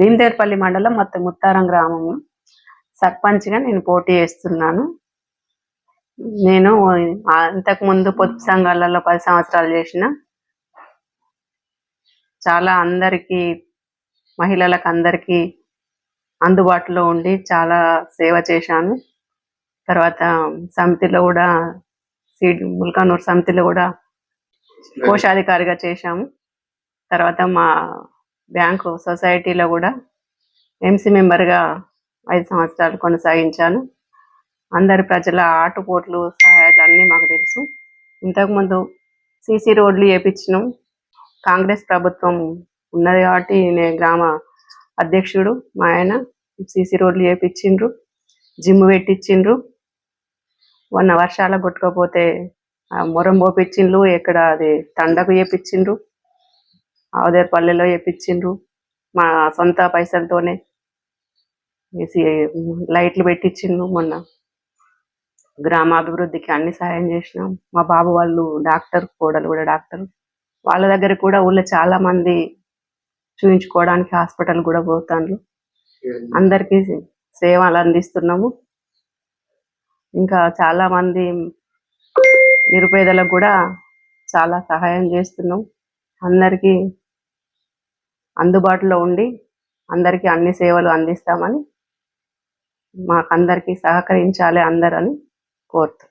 భీమదేవరపల్లి మండలం మొత్తం ముత్తారం గ్రామం సర్పంచ్గా నేను పోటీ చేస్తున్నాను. నేను ఆ, ఇంతకు ముందు పొత్తు సంఘాలలో పది సంవత్సరాలు చేసిన చాలా అందరికీ మహిళలకు అందరికీ అందుబాటులో ఉండి చాలా సేవ చేశాను. తర్వాత సమితిలో కూడా సీడ్ ముల్కానూరు సమితిలో కూడా కోశాధికారిగా చేశాము. తర్వాత మా బ్యాంకు సొసైటీలో కూడా ఎంసీ మెంబర్గా ఐదు సంవత్సరాలు కొనసాగించాను. అందరి ప్రజల ఆటుపోట్లు సహాయాలు అన్నీ మాకు తెలుసు. ఇంతకుముందు సీసీ రోడ్లు వేయించినాం కాంగ్రెస్ ప్రభుత్వం ఉన్నది కాబట్టి నేను గ్రామ అధ్యక్షుడు మా ఆయన సీసీ రోడ్లు వేయించిండ్రు జిమ్ పెట్టించిండ్రు. మొన్న వర్షాలు కొట్టుకోపోతే మొరం పోపించిండ్రు ఇక్కడ అది తండకు చేపించిండ్రు. ఆవుదేపల్లిలో వేయించిండ్రు మా సొంత పైసలతోనే వేసి లైట్లు పెట్టించిండు మొన్న. గ్రామాభివృద్ధికి అన్ని సహాయం చేసినాం. మా బాబు వాళ్ళు డాక్టర్ కోడలు కూడా డాక్టర్. వాళ్ళ దగ్గర కూడా ఊళ్ళో చాలా మంది చూయించుకోవడానికి హాస్పిటల్ కూడా పోతాను అందరికీ సేవలు అందిస్తున్నాము. ఇంకా చాలా మంది నిరుపేదలకు కూడా చాలా సహాయం చేస్తున్నాం. అందరికీ అందుబాటులో ఉండి అందరికీ అన్ని సేవలు అందిస్తామని మాకందరికీ సహకరించాలి అందరని కోరుతున్నాం